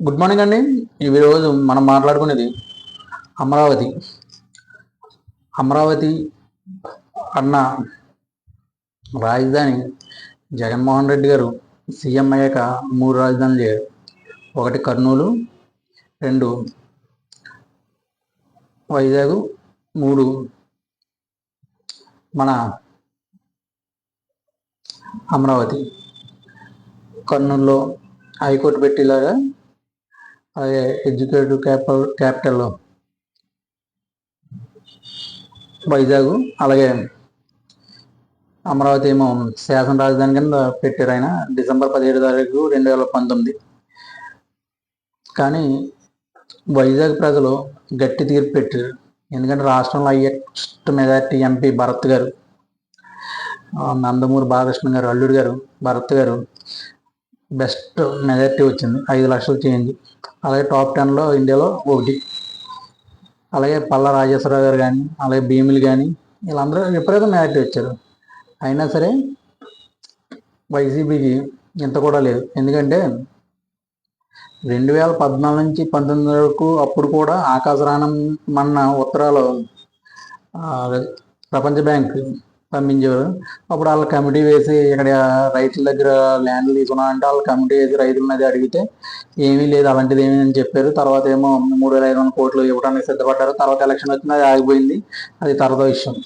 Good morning అండి. ఈ రోజు మనం మాట్లాడుకునేది అమరావతి. అమరావతి అన్న రాజధాని జగన్మోహన్ రెడ్డి గారు సీఎం అయ్యాక మూడు రాజధానులు చేయారు. ఒకటి కర్నూలు రెండు వైజాగ్ మూడు మన అమరావతి. కర్నూలులో హైకోర్టు పెట్టేలాగా ఎడ్యుకేటివ్ క్యాపిటల్ క్యాపిటల్. వైజాగ్ అలాగే అమరావతి ఏమో శాసన రాజధాని కింద పెట్టారు ఆయన డిసెంబర్ పదిహేడు తారీఖు రెండు వేల పంతొమ్మిది. కానీ వైజాగ్ ప్రజలు గట్టి తీర్పు పెట్టారు. ఎందుకంటే రాష్ట్రంలో హైయెస్ట్ మెజార్టీ ఎంపీ భరత్ గారు నందమూరి బాలకృష్ణ గారు అల్లుడు గారు భరత్ గారు బెస్ట్ మెజార్టీ వచ్చింది. ఐదు లక్షలు చేంజ్. అలాగే టాప్ టెన్లో ఇండియాలో ఒకటి. అలాగే పల్ల రాజేశ్వరరావు గారు కానీ అలాగే భీములు కానీ వీళ్ళందరూ విపరీతం మ్యారిటీ వచ్చారు. అయినా సరే వైసీపీకి ఇంత కూడా లేదు. ఎందుకంటే రెండు వేల పద్నాలుగు నుంచి పంతొమ్మిది వరకు అప్పుడు కూడా ఆకాశరాణం మన ఉత్తరాలు ప్రపంచ బ్యాంక్ పంపించేవారు. అప్పుడు వాళ్ళ కమిటీ వేసి ఇక్కడ రైతుల దగ్గర ల్యాండ్లు తీసుకున్నా అంటే వాళ్ళ కమిటీ వేసి రైతుల మీద అడిగితే ఏమీ లేదు అలాంటిది ఏమీ అని చెప్పారు. తర్వాత ఏమో మూడు వేల ఐదు వందల కోట్లు ఇవ్వడానికి సిద్ధపడ్డారు. తర్వాత ఎలక్షన్ వచ్చింది అది ఆగిపోయింది. అది తర్వాత విషయం.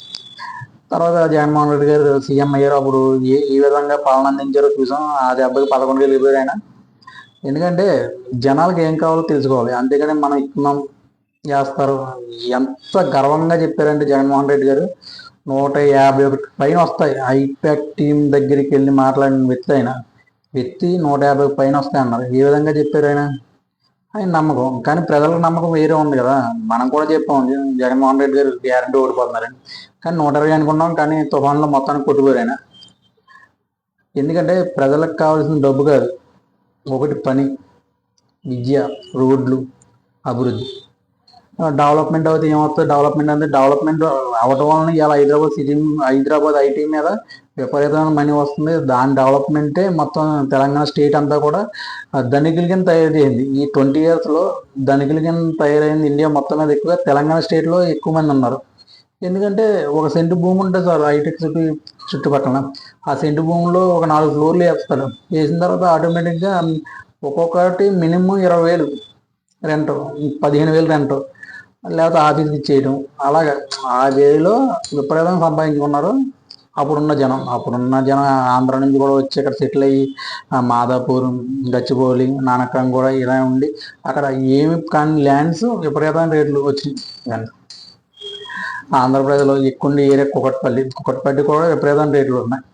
తర్వాత జగన్మోహన్ రెడ్డి గారు సీఎం అయ్యారు. అప్పుడు ఏ ఈ విధంగా పాలన అందించారో చూసాం. ఆ దెబ్బకి పదకొండు వేలు వెళ్ళిపోయారు ఆయన. ఎందుకంటే జనాలకు ఏం కావాలో తెలుసుకోవాలి. అంతేగాని మనం ఇస్తున్నాం చేస్తారు. ఎంత గర్వంగా చెప్పారంటే జగన్మోహన్ రెడ్డి గారు నూట యాభై ఒకటి పైన వస్తాయి. ఐపాక్ టీం దగ్గరికి వెళ్ళి మాట్లాడిన వ్యక్తి ఆయన. వ్యక్తి నూట యాభై పైన వస్తాయి అన్నారు. ఏ విధంగా చెప్పారు ఆయన? ఆయన నమ్మకం. కానీ ప్రజలకు నమ్మకం వేరే ఉంది కదా. మనం కూడా చెప్పాం జగన్మోహన్ రెడ్డి గారు గ్యారంటీ ఓడిపోతున్నారని. కానీ నూట ఇరవై అనుకున్నాం కానీ తుఫాన్లో మొత్తానికి కొట్టుకోరు ఆయన. ఎందుకంటే ప్రజలకు కావాల్సిన డబ్బు కాదు. ఒకటి పని విద్య రోడ్లు అభివృద్ధి. డెవలప్మెంట్ అయితే ఏమవుతుంది డెవలప్మెంట్ అంటే డెవలప్మెంట్ అవటం వలన ఇలా హైదరాబాద్ సిటీ హైదరాబాద్ ఐటీ మీద విపరీతమైన మనీ వస్తుంది. దాని డెవలప్మెంటే మొత్తం తెలంగాణ స్టేట్ అంతా కూడా ధనికుల కింద తయారైంది. ఈ ట్వంటీ ఇయర్స్లో ధనికుల కింద తయారైంది ఇండియా మొత్తం మీద ఎక్కువ తెలంగాణ స్టేట్లో ఎక్కువ మంది ఉన్నారు. ఎందుకంటే ఒక సెంటు భూమి ఉంటుంది సార్ హైటెక్ సిటీ చుట్టుపక్కల. ఆ సెంటు భూమిలో ఒక నాలుగు ఫ్లోర్లు వేస్తారు. వేసిన తర్వాత ఆటోమేటిక్గా ఒక్కొక్కటి మినిమం ఇరవై వేలు రెంట్ పదిహేను వేలు రెంట్. లేకపోతే ఆఫీస్కి ఇచ్చేయడం. అలాగా ఆ వేలో విపరీతంగా సంపాదించుకున్నారు. అప్పుడున్న జనం. అప్పుడున్న జనం ఆంధ్ర నుంచి కూడా వచ్చి ఇక్కడ సెటిల్ అయ్యి ఆ మాదాపూర్ గచ్చిబౌలి కూడా ఇలా ఉండి అక్కడ ఏమి కానీ ల్యాండ్స్ విపరీతమైన రేట్లు వచ్చినాయి. ఆంధ్రప్రదేశ్లో ఎక్కువ ఏరియా కుకట్పల్లి కుకట్పల్లి కూడా విపరీతమైన రేట్లు ఉన్నాయి.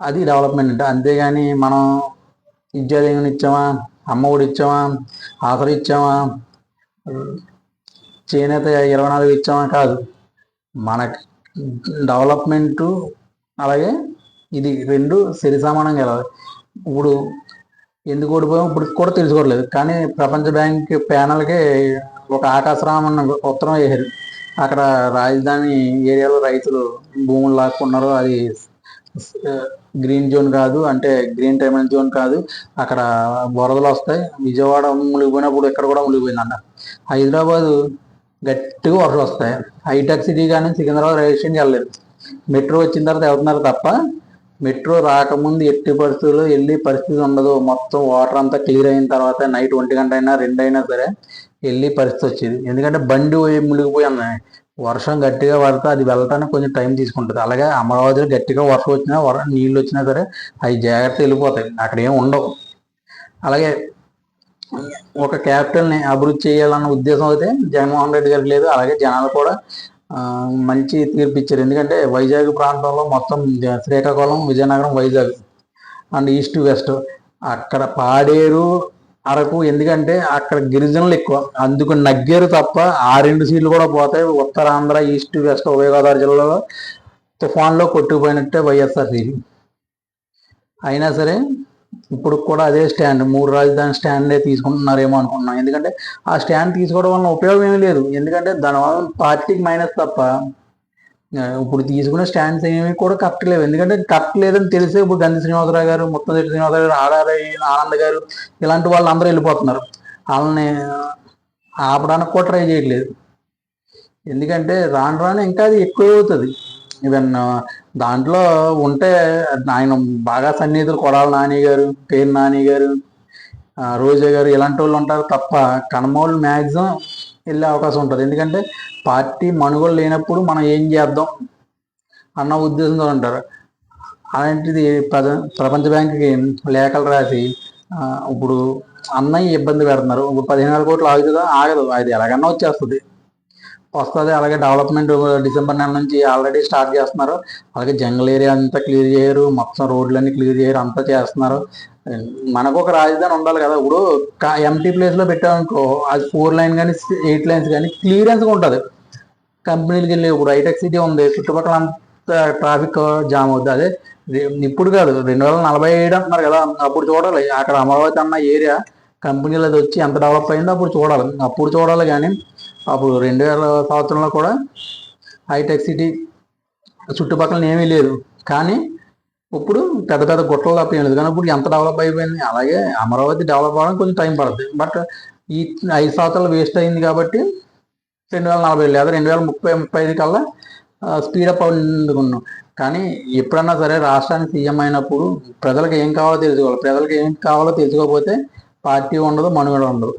అది డెవలప్మెంట్ అంటే అంతేగాని మనం విద్యాదీవెన ఇచ్చామా అమ్మ ఒడి ఇచ్చామా ఆఫర్ ఇచ్చామా చేనేత ఇరవై నాలుగు ఇచ్చామా కాదు. మనకి డెవలప్మెంట్ అలాగే ఇది రెండు సరిసమానం వెళ్ళాలి ఇప్పుడు ఎందుకు ఓడిపోయాం ఇప్పుడు కూడా తెలుసుకోవట్లేదు. కానీ ప్రపంచ బ్యాంక్ ప్యానల్కి ఒక ఆకాశరామన్న ఉత్తరం వేశారు. అక్కడ రాజధాని ఏరియాలో రైతులు భూములు లాక్కున్నారు. అది గ్రీన్ జోన్ కాదు అంటే గ్రీన్ టైమల్ జోన్ కాదు. అక్కడ వరదలు వస్తాయి. విజయవాడ మునిగిపోయినప్పుడు ఇక్కడ కూడా మునిగిపోయిందంట. హైదరాబాదు గట్టిగా వర్షం వస్తాయి. హైటెక్ సిటీ కానీ సికింద్రాబాద్ రైల్వే స్టేషన్కి వెళ్ళలేదు మెట్రో వచ్చిన తర్వాత వెళ్తున్నారు తప్ప మెట్రో రాకముందు ఎట్టి పరిస్థితుల్లో వెళ్ళి పరిస్థితి ఉండదు. మొత్తం వాటర్ అంతా క్లియర్ అయిన తర్వాత నైట్ ఒంటి గంట అయినా రెండు అయినా సరే వెళ్ళి పరిస్థితి వచ్చేది. ఎందుకంటే బండి పోయి మునిగిపోయి ఉన్నాయి వర్షం గట్టిగా పడితే అది వెళ్ళటానికి కొంచెం టైం తీసుకుంటుంది. అలాగే అమరావతిలో గట్టిగా వర్షం వచ్చినా వర నీళ్ళు వచ్చినా సరే అవి జాగ్రత్త వెళ్ళిపోతాయి. అక్కడ ఏం ఉండవు. అలాగే ఒక క్యాపిటల్ని అభివృద్ధి చేయాలన్న ఉద్దేశం అయితే జగన్మోహన్ రెడ్డి గారికి లేదు. అలాగే జనాలు కూడా మంచి తీర్పు ఇచ్చారు. ఎందుకంటే వైజాగ్ ప్రాంతంలో మొత్తం Srikakulam Vizianagaram Vizag and east west అక్కడ పాడేరు అరకు ఎందుకంటే అక్కడ గిరిజనులు ఎక్కువ. అందుకు నగ్గేరు తప్ప ఆ రెండు సీట్లు కూడా పోతాయి. ఉత్తరాంధ్ర ఈస్ట్ వెస్ట్ ఉభయ గోదావరి జిల్లాలో తుఫాన్లో కొట్టుకుపోయినట్టే వైఎస్ఆర్సీపీ. అయినా సరే ఇప్పుడు కూడా అదే స్టాండ్ మూడు రాజధాని స్టాండే తీసుకుంటున్నారేమో అనుకుంటున్నాం. ఎందుకంటే ఆ స్టాండ్ తీసుకోవడం వల్ల ఉపయోగం ఏమీ లేదు. ఎందుకంటే దానివల్ల పార్టీకి మైనస్ తప్ప ఇప్పుడు తీసుకునే స్టాండ్స్ ఏమి కూడా కరెక్ట్ లేవు. ఎందుకంటే కరెక్ట్ లేదని తెలిసే ఇప్పుడు గంధి శ్రీనివాసరావు గారు ముత్తంశెట్టి శ్రీనివాసరావు గారు ఆర్ఆర్ఐ ఆనంద్ గారు ఇలాంటి వాళ్ళు అందరూ వెళ్ళిపోతున్నారు. వాళ్ళని ఆపడానికి కూడా ట్రై చేయట్లేదు. ఎందుకంటే రాను రాను ఇంకా అది ఎక్కువ అవుతుంది ఈవెన్ దాంట్లో ఉంటే ఆయన బాగా సన్నిహితులు కొడాల నాని గారు పేరు నాని గారు రోజా గారు ఇలాంటి వాళ్ళు ఉంటారు తప్ప కనమోళ్ళు మ్యాక్సిమం వెళ్ళే అవకాశం ఉంటుంది. ఎందుకంటే పార్టీ మనుగోలు లేనప్పుడు మనం ఏం చేద్దాం అన్న ఉద్దేశంతో ఉంటారు. అలాంటిది ప్రపంచ బ్యాంకుకి లేఖలు రాసి ఇప్పుడు అన్నయ్య ఇబ్బంది పెడుతున్నారు. ఇప్పుడు పదిహేను వేల కోట్లు ఆగుతుందా? ఆగదు. అది ఎలాగన్నా వచ్చేస్తుంది. వస్తుంది. అలాగే డెవలప్మెంట్ డిసెంబర్ నెల నుంచి ఆల్రెడీ స్టార్ట్ చేస్తున్నారు. అలాగే జంగల్ ఏరియా అంతా క్లియర్ చేయరు. మొత్తం రోడ్లన్నీ క్లియర్ చేయరు. అంతా చేస్తున్నారు. మనకు ఒక రాజధాని ఉండాలి కదా. ఇప్పుడు ఎంటీ ప్లేస్లో పెట్టామనుకో అది ఫోర్ లైన్ కానీ ఎయిట్ లైన్స్ కానీ క్లియరెన్స్గా ఉంటుంది. కంపెనీలకి వెళ్ళి ఇప్పుడు హైటెక్ సిటీ ఉంది. చుట్టుపక్కల అంతా ట్రాఫిక్ జామ్ అవుతుంది అదే ఇప్పుడు కాదు. రెండు వేల నలభై ఏడు అంటున్నారు కదా. అప్పుడు చూడాలి. అక్కడ అమరావతి అన్న ఏరియా కంపెనీలు అది వచ్చి ఎంత డెవలప్ అయిందో అప్పుడు చూడాలి. అప్పుడు చూడాలి కానీ అప్పుడు రెండు వేల సంవత్సరంలో కూడా హైటెక్ సిటీ చుట్టుపక్కల ఏమీ లేదు. కానీ ఇప్పుడు పెద్ద పెద్ద గుట్టలు తప్ప ఏం లేదు. కానీ ఇప్పుడు ఎంత డెవలప్ అయిపోయింది? అలాగే అమరావతి డెవలప్ అవ్వడానికి కొంచెం టైం పడుతుంది బట్ ఈ ఐదు సంవత్సరాలు వేస్ట్ అయింది కాబట్టి రెండు వేల నలభై లేదా రెండు వేల ముప్పై ముప్పై ఐదు కల్లా స్పీడప్ అందుకున్నాం కానీ ఎప్పుడన్నా సరే రాష్ట్రానికి సీఎం అయినప్పుడు ప్రజలకు ఏం కావాలో తెలుసుకోవాలి. ప్రజలకు ఏం కావాలో తెలుసుకోకపోతే పార్టీ ఉండదు మనుగడ ఉండదు.